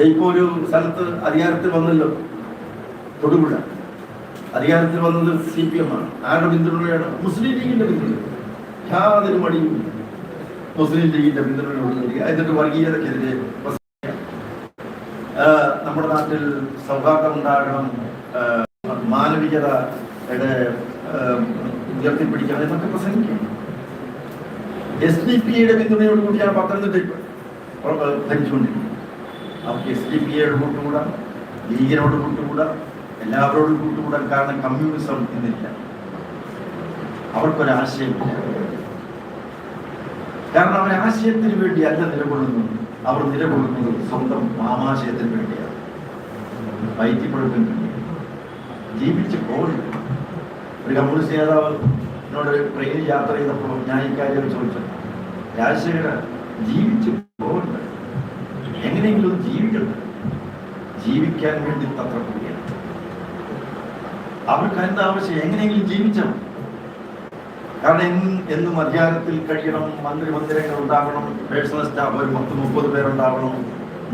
ഇപ്പൊ ഒരു സ്ഥലത്ത് അധികാരത്തിൽ വന്നല്ലോ? തൊടുപുഴ. അധികാരത്തിൽ വന്നത് സി പി എം ആണ് ആരുടെ പിന്തുണയാണ് മുസ്ലിം ലീഗിന്റെ പിന്തുണ യാതൊരു മടിയും മുസ്ലിം ലീഗിന്റെ പിന്തുണയോട് നൽകുക എന്നിട്ട് വർഗീയതക്കെതിരെ നമ്മുടെ നാട്ടിൽ സൗഹാർദ്ദം ഉണ്ടാകണം മാനവികതയുടെ ഉയർത്തിപ്പിടിക്കണം എന്നൊക്കെ പ്രസംഗിക്കും. എസ് ഡി പിയുടെ പിന്തുണയോടുകൂടിയാണ് പത്തനംതിട്ട ഇപ്പോൾ ഭരിച്ചുകൊണ്ടിരിക്കുന്നത്. അവർക്ക് എസ് ഡി പി എയോട് കൂട്ടുകൂടാം ലീഗിനോട് കൂട്ടുകൂടാം എല്ലാവരോടും കൂട്ടുകൂടാൻ കാരണം കമ്മ്യൂണിസം ഇന്നില്ല. അവർക്കൊരാശയമില്ല കാരണം അവർ ആശയത്തിന് വേണ്ടി അല്ല നിലകൊള്ളുന്നത്. അവർ നിലകൊള്ളുന്നത് സ്വന്തം മാമാശയത്തിന് വേണ്ടിയാണ്. വൈദ്യപ്പുഴത്തിന് വേണ്ടിയാണ് ജീവിച്ച് പോകരുത്. ഒരു കമ്മ്യൂണിസ്റ്റ് നേതാവ് എന്നോട് ട്രെയിനിൽ യാത്ര ചെയ്തപ്പോൾ ഞാൻ ഇക്കാര്യം ചോദിച്ചു. രാജശേഖര ജീവിച്ച് എങ്ങനെയെങ്കിലും ജീവിക്കണം ജീവിക്കാൻ വേണ്ടി പത്രം കൂടിയാണ് അവർക്ക് എന്താ ആവശ്യം? എങ്ങനെയെങ്കിലും ജീവിച്ചാൽ. കാരണം എന്നും അധികാരത്തിൽ കഴിയണം മന്ത്രി മന്ദിരങ്ങൾ ഉണ്ടാകണം പേഴ്സണൽ സ്റ്റാഫ് ഒരു പത്ത് മുപ്പത് പേരുണ്ടാവണം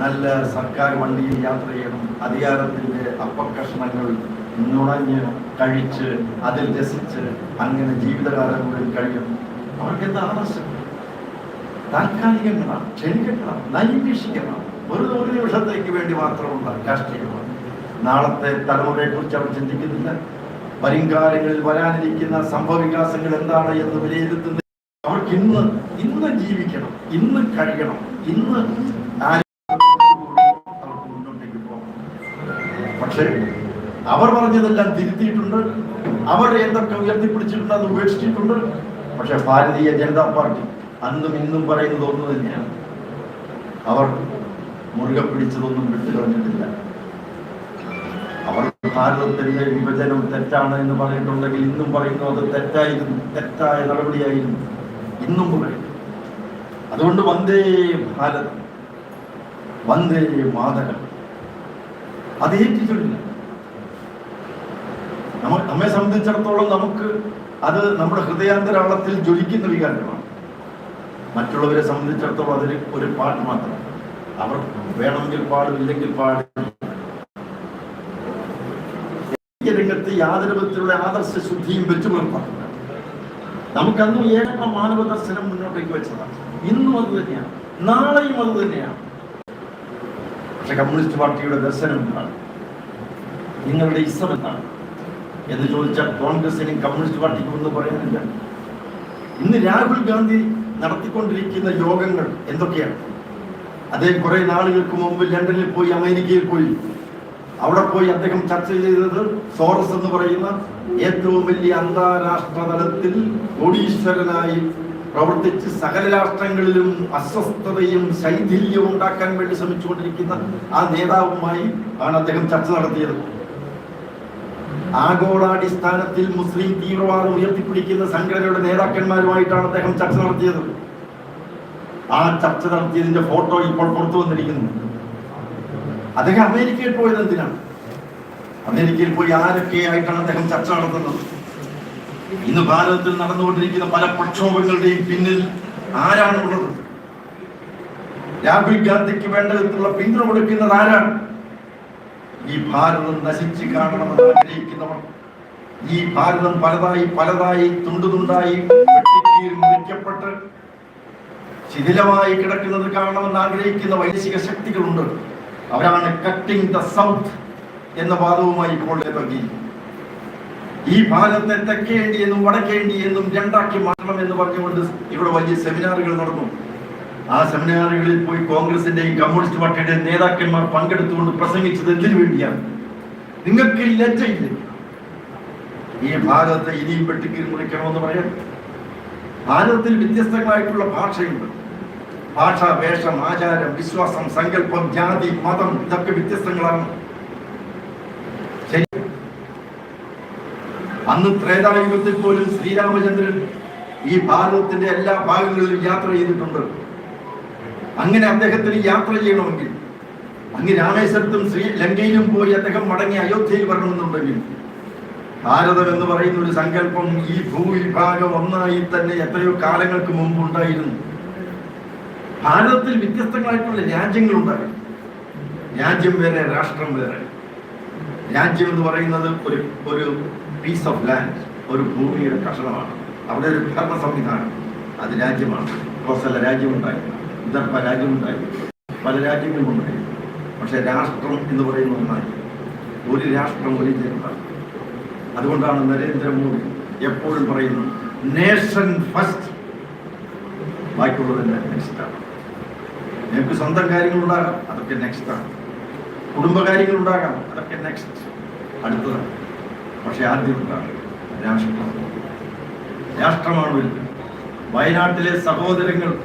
നല്ല സർക്കാർ വണ്ടിയിൽ യാത്ര ചെയ്യണം അധികാരത്തിന്റെ അപ്പക്കഷണങ്ങൾ നുണഞ്ഞ് കഴിച്ച് അതിൽ രസിച്ച് അങ്ങനെ ജീവിതകാലം മുഴുവൻ കഴിയണം അവർക്ക് എന്താ ആവശ്യം? താൽക്കാലികങ്ങളാണ് ക്ഷണികങ്ങളാണ് നൈമിഷികമാണ് ഒരു നൂറ് നിമിഷത്തേക്ക് വേണ്ടി മാത്രമുള്ള രാഷ്ട്രീയമാണ്. നാളത്തെ തലമുറയെ കുറിച്ച് അവർ ചിന്തിക്കുന്നില്ല. വരുംകാലങ്ങളിൽ വരാനിരിക്കുന്ന സംഭവവികാസങ്ങൾ എന്താണ് എന്ന് വിലയിരുത്തുന്ന അവർക്ക് ഇന്ന് ഇന്ന് ജീവിക്കണം ഇന്ന് കഴിയണം ഇന്ന് പക്ഷേ അവർ പറഞ്ഞതെല്ലാം തിരുത്തിയിട്ടുണ്ട്. അവർ എന്തൊക്കെ ഉയർത്തിപ്പിടിച്ചിട്ടുണ്ട് അത് ഉപേക്ഷിച്ചിട്ടുണ്ട്. പക്ഷെ ഭാരതീയ ജനതാ പാർട്ടി അന്നും ഇന്നും പറയുന്നത് ഒന്ന് തന്നെയാണ്. അവർ മുറുകെ പിടിച്ചതൊന്നും വിട്ടുകളഞ്ഞിട്ടില്ല അവർ ഭാരതത്തിന്റെ വിഭജനം തെറ്റാണ് എന്ന് പറഞ്ഞിട്ടുണ്ടെങ്കിൽ ഇന്നും പറയുന്നു അത് തെറ്റായിരുന്നു തെറ്റായ നടപടിയായിരുന്നു. ഇന്നും പറയും. അതുകൊണ്ട് വന്ദേ ഭാരതം വന്ദേ മാതരം അത് ഏറ്റിട്ടില്ല. നമ്മ നമ്മെ സംബന്ധിച്ചിടത്തോളം നമുക്ക് അത് നമ്മുടെ ഹൃദയാന്തരാളത്തിൽ ജ്വലിക്കുന്ന വികാരമാണ് മറ്റുള്ളവരെ സംബന്ധിച്ചിടത്തോളം അതിൽ ഒരു പാട്ട് മാത്രം. അവർ വേണമെങ്കിൽ പാടും ഇല്ലെങ്കിൽ പാടും. രംഗത്ത് യാതൊരു വിധത്തിലുള്ള ആദർശ ശുദ്ധിയും വെച്ചു പുലർത്താം നമുക്കന്നും ഏക മാനവ ദർശനം മുന്നോട്ടേക്ക് വെച്ചതാണ്. ഇന്നും അത് തന്നെയാണ്. നാളെയും അത് തന്നെയാണ്. പക്ഷെ കമ്മ്യൂണിസ്റ്റ് പാർട്ടിയുടെ ദർശനം എന്താണ്? നിങ്ങളുടെ ഇസം എന്താണ്? എന്ന് ചോദിച്ചാൽ കോൺഗ്രസിനും കമ്മ്യൂണിസ്റ്റ് പാർട്ടിക്കും ഒന്നും പറയാനില്ല. ഇന്ന് രാഹുൽ ഗാന്ധി നടത്തിക്കൊണ്ടിരിക്കുന്ന യോഗങ്ങൾ എന്തൊക്കെയാണ്? അദ്ദേഹം കുറെ നാളുകൾക്ക് മുമ്പ് ലണ്ടനിൽ പോയി അമേരിക്കയിൽ പോയി. അവിടെ പോയി അദ്ദേഹം ചർച്ച ചെയ്തത് സോറസ് എന്ന് പറയുന്ന ഏറ്റവും വലിയ അന്താരാഷ്ട്ര തലത്തിൽ കോടീശ്വരനായി പ്രവർത്തിച്ച് സകല രാഷ്ട്രങ്ങളിലും അസ്വസ്ഥതയും ശൈഥില്യവും ഉണ്ടാക്കാൻ വേണ്ടി ശ്രമിച്ചുകൊണ്ടിരിക്കുന്ന ആ നേതാവുമായി ആണ് അദ്ദേഹം ചർച്ച നടത്തിയത്. ആഗോളാടിസ്ഥാനത്തിൽ മുസ്ലിം തീവ്രവാദം ഉയർത്തിപ്പിടിക്കുന്ന സംഘടനയുടെ നേതാക്കന്മാരുമായിട്ടാണ് അദ്ദേഹം ചർച്ച നടത്തിയത്. ആ ചർച്ച നടത്തിയതിന്റെ ഫോട്ടോ ഇപ്പോൾ പുറത്തു വന്നിരിക്കുന്നു. അദ്ദേഹം അമേരിക്കയിൽ പോയത് എന്തിനാണ്? അമേരിക്കയിൽ പോയി ആരൊക്കെയായിട്ടാണ് അദ്ദേഹം ചർച്ച നടത്തുന്നത്? ഇന്ന് ഭാരതത്തിൽ നടന്നുകൊണ്ടിരിക്കുന്ന പല പ്രക്ഷോഭങ്ങളുടെയും പിന്നിൽ ആരാണ് ഉള്ളത്? രാഹുൽ ഗാന്ധിക്ക് വേണ്ട വിധത്തിലുള്ള പിന്തുണ കൊടുക്കുന്നത് ആരാണ്? ഈ ഭാരതം നശിച്ചു കാണണമെന്ന് ആഗ്രഹിക്കുന്നവർ. ഈ ഭാരതം പലതായി പലതായി തുണ്ടുതുണ്ടായി മുറിക്കപ്പെട്ട് ശിഥിലമായി കിടക്കുന്നത് കാണണമെന്ന് ആഗ്രഹിക്കുന്ന വൈദേശിക ശക്തികളുണ്ട്. അവരാണ് കട്ടിംഗ് ദ സൗത്ത് എന്ന വാദവുമായി ഇപ്പോൾ ഇറങ്ങി. ഈ ഭാരതത്തെ തെക്കേണ്ടി എന്നും വടക്കേണ്ടി എന്നും രണ്ടാക്കി മാറ്റണം എന്ന് പറഞ്ഞുകൊണ്ട് ഇവിടെ വലിയ സെമിനാറുകൾ നടന്നു. ആ സെമിനാറുകളിൽ പോയി കോൺഗ്രസിന്റെയും കമ്മ്യൂണിസ്റ്റ് പാർട്ടിയുടെയും നേതാക്കന്മാർ പങ്കെടുത്തുകൊണ്ട് പ്രസംഗിച്ചത് എന്തിനു വേണ്ടിയാണ്? നിങ്ങൾക്ക് ലജ്ജയില്ല? ഈ ഭാരതത്തെ ഇനിയും വെട്ടിക്കീറി മുറിക്കണമെന്ന് പറയാൻ ഭാരതത്തിൽ വ്യത്യസ്തങ്ങളായിട്ടുള്ള ഭാഷയുണ്ട്. ഭാഷ വേഷം ആചാരം വിശ്വാസം സങ്കല്പം ജാതി മതം ഇതൊക്കെ വ്യത്യസ്തങ്ങളാണ്. അന്ന് ത്രേതായുഗത്തിൽ പോലും ശ്രീരാമചന്ദ്രൻ ഈ ഭാരതത്തിന്റെ എല്ലാ ഭാഗങ്ങളിലും യാത്ര ചെയ്തിട്ടുണ്ട്. അങ്ങനെ അദ്ദേഹത്തിന് യാത്ര ചെയ്യണമെങ്കിൽ അങ്ങ് രാമേശ്വരത്തും ശ്രീ ലങ്കയിലും പോയി അദ്ദേഹം മടങ്ങി അയോധ്യയിൽ വരണമെന്നുണ്ടെങ്കിൽ ഭാരതം എന്ന് പറയുന്ന ഒരു സങ്കല്പം ഈ ഭൂവിഭാഗം ഒന്നായി തന്നെ എത്രയോ കാലങ്ങൾക്ക് മുമ്പ് ഉണ്ടായിരുന്നു. ഭാരതത്തിൽ വ്യത്യസ്തങ്ങളായിട്ടുള്ള ഉണ്ടായിരുന്നു. രാജ്യം വേറെ രാഷ്ട്രം വേറെ. രാജ്യം എന്ന് പറയുന്നത് ഒരു ഒരു പീസ് ഓഫ് ലാൻഡ് ഒരു ഭൂമിയുടെ കഷണമാണ്. അവിടെ ഒരു ഭരണ സംവിധാനം. അത് രാജ്യമാണ്. കോസല രാജ്യമുണ്ടായി. വിദർഭ രാജ്യമുണ്ടായി. പല രാജ്യങ്ങളും ഉണ്ടായി പക്ഷെ രാഷ്ട്രം എന്ന് പറയുന്ന ഒന്നായി. ഒരു രാഷ്ട്രം ഒരു ജനത. അതുകൊണ്ടാണ് നരേന്ദ്രമോദി എപ്പോഴും പറയുന്നത് നേഷൻ ഫസ്റ്റ്. ബാക്കിയുള്ളതെല്ലാം നെക്സ്റ്റ് ആണ്. നിങ്ങൾക്ക് സ്വന്തം കാര്യങ്ങളുണ്ടാകാം അതൊക്കെ നെക്സ്റ്റ് ആണ്. കുടുംബകാര്യങ്ങളുണ്ടാകാം അതൊക്കെ നെക്സ്റ്റ് അടുത്തതാണ്. പക്ഷെ ആദ്യം ഉണ്ടാകും രാഷ്ട്രം. രാഷ്ട്രമാണ് വയനാട്ടിലെ സഹോദരങ്ങൾ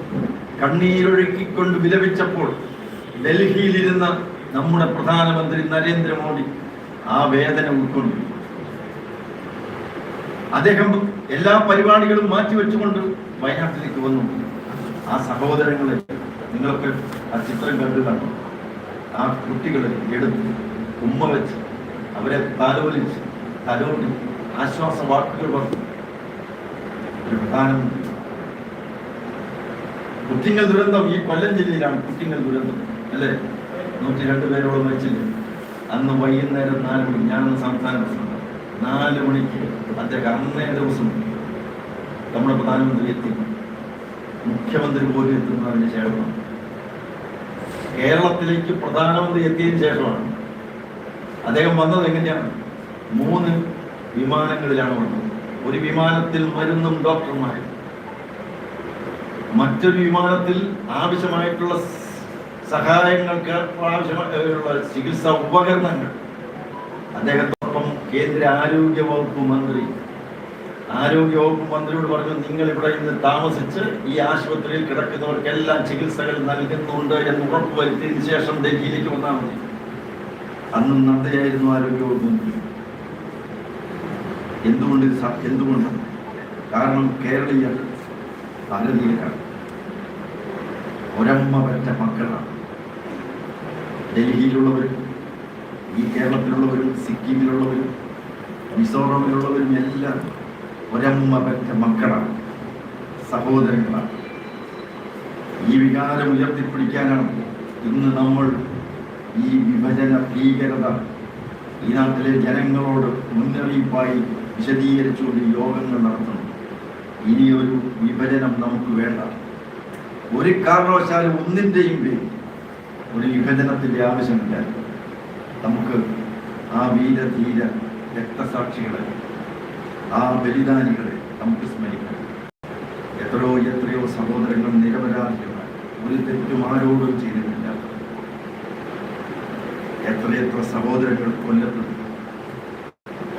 കണ്ണീരൊഴുക്കിക്കൊണ്ട് വിലപിച്ചപ്പോൾ ഡൽഹിയിലിരുന്ന നമ്മുടെ പ്രധാനമന്ത്രി നരേന്ദ്രമോദി ആ വേദന ഉൾക്കൊണ്ടു അദ്ദേഹം എല്ലാ പരിപാടികളും മാറ്റിവെച്ചുകൊണ്ട് വയനാട്ടിലേക്ക് വന്നു. ആ സഹോദരങ്ങളെ നിങ്ങൾക്ക് ആ ചിത്രം കണ്ടു ആ കുട്ടികളെ എടുത്ത് ഉമ്മ വെച്ച് അവരെ താലോലിച്ച് തലോട്ടി ആശ്വാസ വാക്കുകൾ പറഞ്ഞു. ഒരു പ്രധാനമന്ത്രി കുറ്റിങ്ങൽ ദുരന്തം. ഈ കൊല്ലം ജില്ലയിലാണ് കുറ്റിങ്ങൽ ദുരന്തം അല്ലേ? നൂറ്റി രണ്ട് പേരോളം വെച്ചില്ലേ അന്ന് വൈകുന്നേരം നാല് മണി ഞാനന്ന് സംസ്ഥാന നാല് മണിക്ക് അദ്ദേഹം അന്നേ ദിവസം നമ്മുടെ പ്രധാനമന്ത്രി എത്തി. മുഖ്യമന്ത്രി പോലും എത്തുന്നതിന് ശേഷമാണ്. കേരളത്തിലേക്ക് പ്രധാനമന്ത്രി എത്തിയതിനു ശേഷമാണ്. അദ്ദേഹം വന്നത് എങ്ങനെയാണ്? മൂന്ന് വിമാനങ്ങളിലാണ് വന്നത്. ഒരു വിമാനത്തിൽ മരുന്നും ഡോക്ടർമാരും. മറ്റൊരു വിമാനത്തിൽ ആവശ്യമായിട്ടുള്ള സഹായങ്ങൾക്ക് ആവശ്യമായുള്ള ചികിത്സാ ഉപകരണങ്ങൾ. അദ്ദേഹത്തോടൊപ്പം കേന്ദ്ര ആരോഗ്യ വകുപ്പ് മന്ത്രി. ആരോഗ്യ വകുപ്പ് മന്ത്രിയോട് പറഞ്ഞു നിങ്ങൾ ഇവിടെ ഇന്ന് താമസിച്ച് ഈ ആശുപത്രിയിൽ കിടക്കുന്നവർക്കെല്ലാം ചികിത്സകൾ നൽകുന്നുണ്ട് എന്ന് ഉറപ്പുവരുത്തിയതിനു ശേഷം ഡൽഹിയിലേക്ക് വന്നാൽ മതി. അന്ന് നന്ദയായിരുന്നു ആരോഗ്യ വകുപ്പ് മന്ത്രി. എന്തുകൊണ്ട് എന്തുകൊണ്ട്? കാരണം കേരളീയ ഭാരതീയരാണ് ഒരമ്മ പറ്റ മക്കളാണ്. ഡൽഹിയിലുള്ളവരും ഈ കേരളത്തിലുള്ളവരും സിക്കിമിലുള്ളവരും മിസോറമിലുള്ളവരും എല്ലാം ഒരമ്മ പറ്റ മക്കളാണ് സഹോദരങ്ങളാണ്. ഈ വികാരം ഉയർത്തിപ്പിടിക്കാനാണ് ഇന്ന് നമ്മൾ ഈ വിഭജന ഭീകരത ഈ നാട്ടിലെ ജനങ്ങളോട് മുന്നറിയിപ്പായി വിശദീകരിച്ചുകൊണ്ട് യോഗങ്ങൾ നടത്തുന്നു. ഇനിയൊരു വിഭജനം നമുക്ക് വേണ്ട. ഒരു കാരണവശാലും ഒന്നിന്റെയും പേര് ഒരു വിഭജനത്തിന്റെ ആവശ്യമില്ല. നമുക്ക് ആ വീരധീര രക്തസാക്ഷികളെ ആ ബലിദാനികളെ നമുക്ക് സ്മരിക്കാം. എത്രയോ എത്രയോ സഹോദരങ്ങൾ നിരപരാധികളാണ്. ഒരു തെറ്റും ആരോടും ചെയ്തിട്ടില്ല. എത്രയെത്ര സഹോദരങ്ങൾ കൊല്ലപ്പെട്ടു.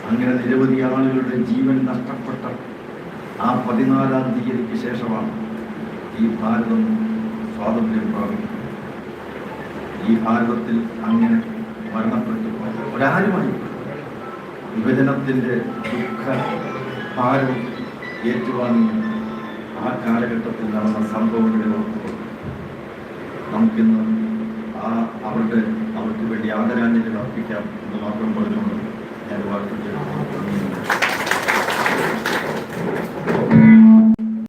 അങ്ങനെ നിരവധി ആളുകളുടെ ജീവൻ നഷ്ടപ്പെട്ട ആ പതിനാലാം തീയതിക്ക് ശേഷമാണ് ഈ ഭാരതം സ്വാതന്ത്ര്യം പ്രാപിക്കുന്നത്. ഈ ഭാരതത്തിൽ അങ്ങനെ മരണപ്പെട്ടു. ഒരാരുമായി വിഭജനത്തിന്റെ ദുഃഖ ഭാരം ഏറ്റുവാങ്ങി ആ കാലഘട്ടത്തിൽ നടന്ന സംഭവങ്ങളിൽ ഓർക്കുമ്പോൾ നമുക്കിന്ന് ആ അവരുടെ അവർക്ക് വേണ്ടി ആദരാഞ്ജലികൾ അർപ്പിക്കാം എന്ന് മാത്രം പറഞ്ഞുകൊണ്ട് ഞാൻ വാക്കുകൾ